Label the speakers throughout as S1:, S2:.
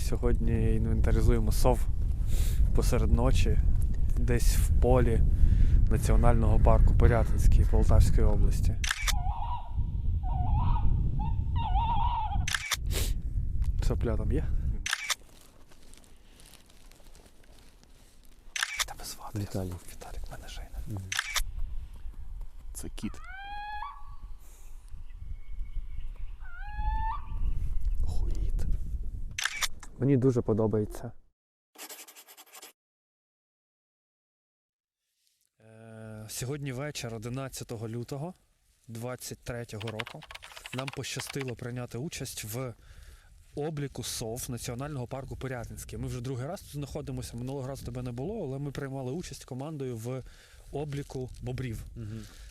S1: сьогодні інвентаризуємо сов посеред ночі, десь в полі Національного парку Порятинський Полтавської області. Сопля там є? Тебе звати?
S2: Віталій.
S1: Віталік, мене Женя.
S2: Це кіт.
S1: Мені дуже подобається. Е, Сьогодні вечір 11 лютого 23 року нам пощастило прийняти участь в обліку сов Національного парку Порятинський. Ми вже другий раз тут знаходимося. Минулого разу тебе не було, але ми приймали участь командою в обліку бобрів.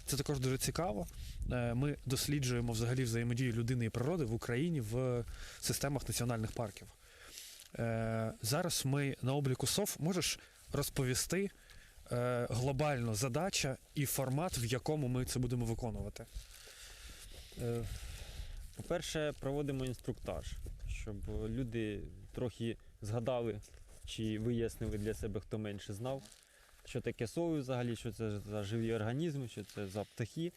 S1: Це також дуже цікаво. Е, Ми досліджуємо взагалі взаємодію людини і природи в Україні в системах національних парків. Е, Зараз ми на обліку СОВ можеш розповісти е, глобально задача і формат, в якому ми це будемо виконувати.
S2: Е, По-перше, проводимо інструктаж, щоб люди трохи згадали чи вияснили для себе, хто менше знав, що таке сови взагалі, що це за живі організми, що це за птахи,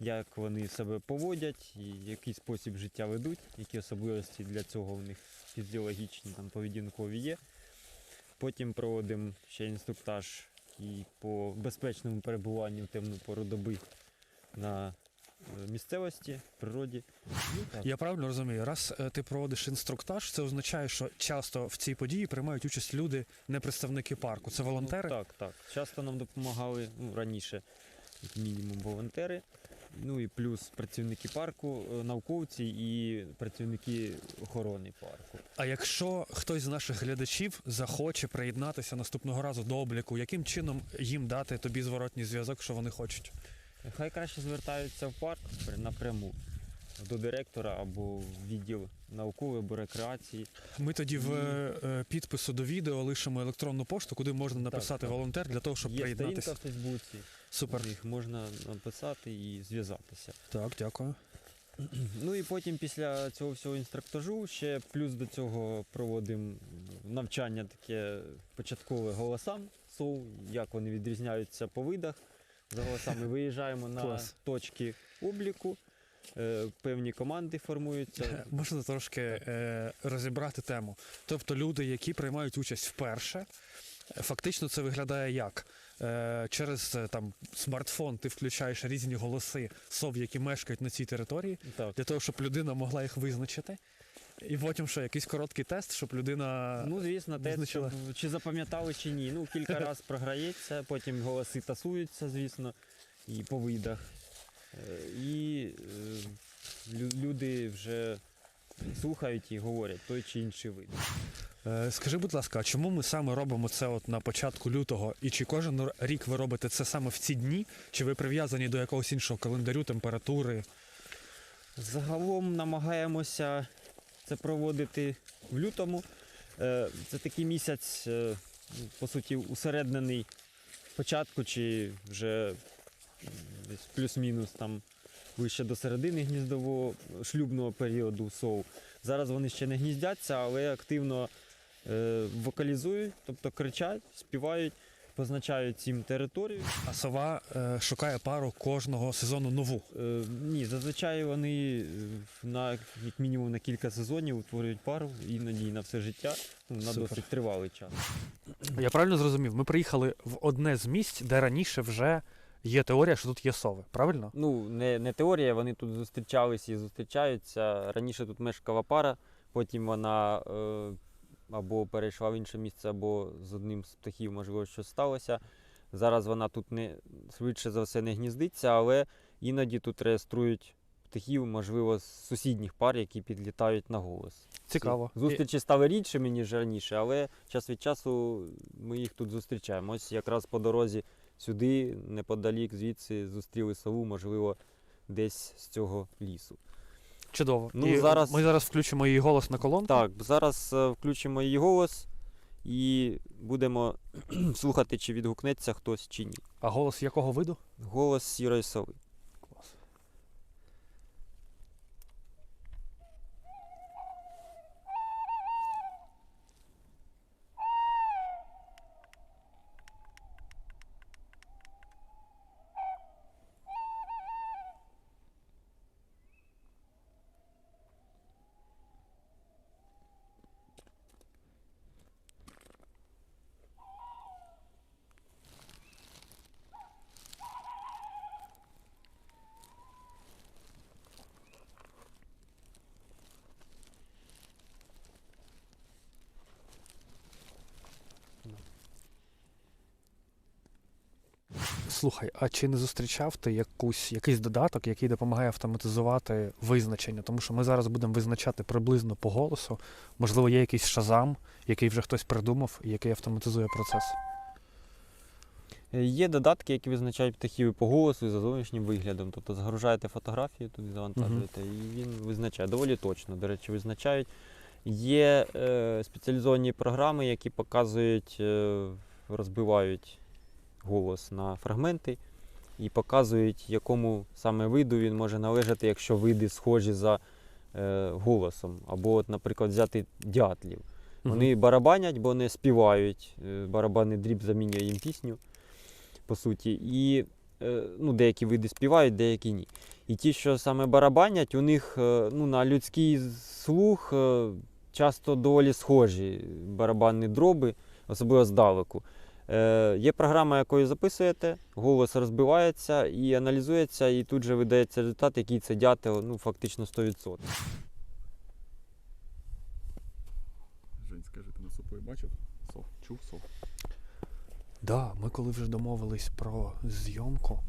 S2: як вони себе поводять, і який спосіб життя ведуть, які особливості для цього у них фізіологічні, там, поведінкові є. Потім проводимо ще інструктаж і по безпечному перебуванню в темну пору доби на е, місцевості, природі. Ну.
S1: Я правильно розумію, раз е, ти проводиш інструктаж, це означає, що часто в цій події приймають участь люди, не представники парку. Це волонтери.
S2: Ну, так, так. Часто нам допомагали ну, раніше, як мінімум, волонтери. Ну і плюс працівники парку, е, науковці і працівники охорони парку.
S1: А якщо хтось з наших глядачів захоче приєднатися наступного разу до обліку, яким чином їм дати тобі зворотній зв'язок, що вони хочуть?
S2: Хай краще звертаються в парк напряму до директора або в відділ наукової або рекреації.
S1: Ми тоді в е, підпису до відео лишимо електронну пошту, куди можна написати
S2: так.
S1: волонтер для того, щоб
S2: Є сторінка
S1: приєднатися.
S2: в Фейсбуці,
S1: Супер.
S2: їх можна написати і зв'язатися.
S1: Так, дякую.
S2: Ну і потім після цього всього інструктажу ще плюс до цього проводимо навчання таке початкове голосам сов, як вони відрізняються по видах. За голосами виїжджаємо на
S1: Клас.
S2: точки обліку, певні команди формуються.
S1: Можна трошки е, розібрати тему. Тобто люди, які приймають участь вперше, е, фактично це виглядає як? Е, через е, там смартфон ти включаєш різні голоси сов, які мешкають на цій території,
S2: Так.
S1: для того, щоб людина могла їх визначити. І потім що, якийсь короткий тест, щоб людина.
S2: Ну, звісно,
S1: визначила.
S2: щоб- чи запам'ятали, чи ні. Ну, кілька разів програється, потім голоси тасуються, звісно, і по видах. Е, І е, люди вже слухають і говорять той чи інший вид.
S1: Е, Скажи, будь ласка, а чому ми саме робимо це от на початку лютого? І чи кожен рік ви робите це саме в ці дні? Чи ви прив'язані до якогось іншого календарю, температури?
S2: Загалом намагаємося це проводити в лютому. Це такий місяць, ну, по суті, усереднений початку чи вже десь плюс-мінус там вище до середини гніздового шлюбного періоду сов. Зараз вони ще не гніздяться, але активно е, вокалізують, тобто кричать, співають, позначають цим територію.
S1: А сова е, шукає пару кожного сезону нову.
S2: Е, ні, зазвичай вони е, на як мінімум на кілька сезонів утворюють пару, іноді на все життя, ну, на
S1: Супер.
S2: досить тривалий час.
S1: Я правильно зрозумів? Ми приїхали в одне з місць, де раніше вже є теорія, що тут є сови. Правильно?
S2: Ну, не, не теорія, вони тут зустрічались і зустрічаються. Раніше тут мешкала пара, потім вона е, або перейшла в інше місце, або з одним з птахів, можливо, щось сталося. Зараз вона тут не швидше за все не гніздиться, але іноді тут реєструють птахів, можливо, з сусідніх пар, які підлітають на голос.
S1: Цікаво.
S2: Зустрічі стали рідшими, ніж раніше, але час від часу ми їх тут зустрічаємо. Ось якраз по дорозі сюди, неподалік звідси, зустріли сову, можливо, десь з цього лісу.
S1: Чудово.
S2: Ну,
S1: І
S2: зараз-
S1: Ми зараз включимо її голос на колонку.
S2: Так, зараз е, включимо її голос і будемо слухати, чи відгукнеться хтось чи ні.
S1: А голос якого виду?
S2: Голос сірої сови.
S1: Клас. Слухай, а чи не зустрічав ти якусь, якийсь додаток, який допомагає автоматизувати визначення? Тому що ми зараз будемо визначати приблизно по голосу. Можливо, є якийсь шазам, який вже хтось придумав, і який автоматизує процес.
S2: Е, Є додатки, які визначають птахів і по голосу і за зовнішнім виглядом. Тобто загружаєте фотографію, туди завантажуєте, і він визначає доволі точно. До речі, визначають. Є е, спеціалізовані програми, які показують, е, розбивають голос на фрагменти і показують, якому саме виду він може належати, якщо види схожі за е, голосом. Або, от, наприклад, взяти дятлів. Вони барабанять, бо не співають. Е, Барабанний дріб замінює їм пісню, по суті. І е, ну, деякі види співають, деякі ні. І ті, що саме барабанять, у них е, ну, на людський слух е, часто доволі схожі барабанні дроби, особливо здалеку. Е, є програма, якою записуєте, голос розбивається і аналізується, і тут же видається результат, який це дятел ну, фактично 100%.
S3: Жень, скажи, ти на супої бачив? Сов. Чув сов.
S1: Да, ми коли вже домовились про зйомку,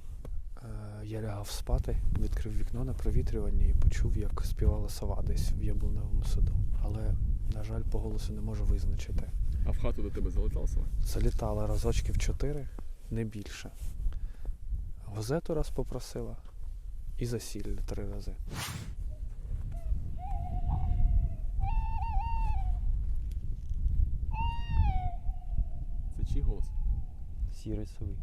S1: е, я лягав спати, відкрив вікно на провітрюванні і почув, як співала сова десь в яблуневому саду. Але, на жаль, по голосу не можу визначити.
S3: А в хату до тебе залітала сова?
S1: Залітала разочків чотири, не більше. Газету раз попросила і засілля три рази.
S3: Це чий голос?
S2: Сірий сови.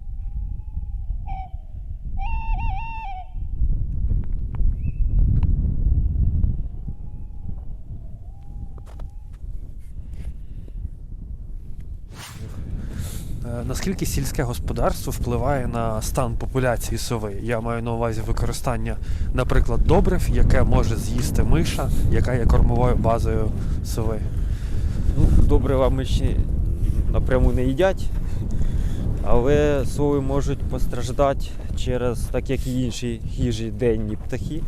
S1: Е, Наскільки сільське господарство впливає на стан популяції сови? Я маю на увазі використання, наприклад, добрив, яке може з'їсти миша, яка є кормовою базою сови.
S2: Ну, добрива миші напряму не їдять, але сови можуть постраждати через, так як і інші хижі денні птахи,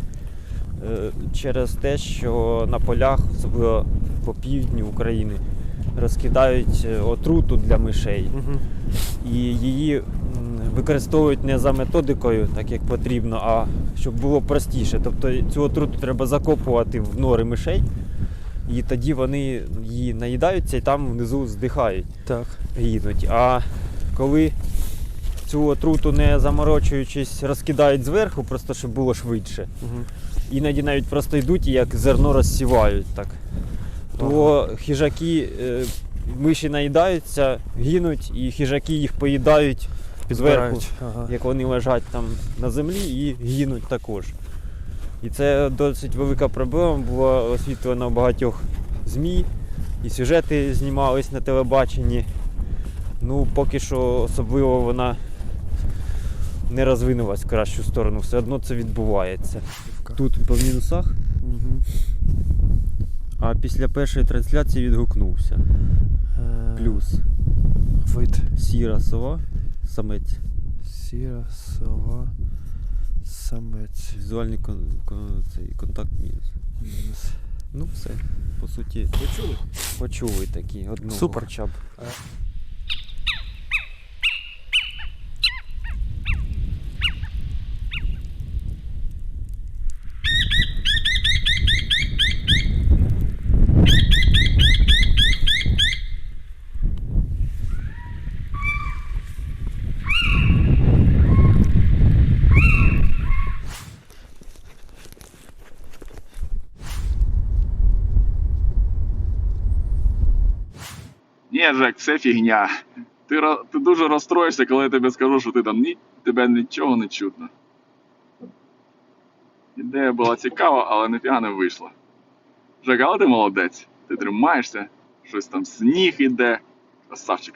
S2: е, через те, що на полях, особливо по півдні України, розкидають е, отруту для мишей.
S1: Угу.
S2: І її використовують не за методикою, так як потрібно, а щоб було простіше. Тобто цю отруту треба закопувати в нори мишей, і тоді вони її наїдаються і там внизу здихають,
S1: Так.
S2: гинуть. А коли цю отруту не заморочуючись, розкидають зверху, просто щоб було швидше.
S1: Угу.
S2: Іноді навіть просто йдуть і як зерно розсівають так. То хижаки, е, миші наїдаються, гинуть, і хижаки їх поїдають зверху,
S1: Ага.
S2: як вони лежать там на землі і гинуть також. І це досить велика проблема була освітлена в багатьох ЗМІ, і сюжети знімались на телебаченні. Ну, поки що особливо вона не розвинулась в кращу сторону, все одно це відбувається. Тут по мінусах,
S1: Угу.
S2: А після першої трансляції відгукнувся. Плюс
S1: Вид
S2: сіра сова, самець,
S1: сіра, сова, самець.
S2: візуальний кон, кон, цей, контакт мінус.
S1: Мінус.
S2: Ну все, по суті,
S3: Почули?
S2: почули такі одного
S1: Супер.
S2: хоча б.
S3: Жек, все фігня. Ти, ти дуже розстроїшся, коли я тобі скажу, що ти там ні, тебе нічого не чутно. Ідея була цікава, але ніфіга не вийшла. Жек, але ти молодець. Ти тримаєшся, щось там сніг іде. Красавчик.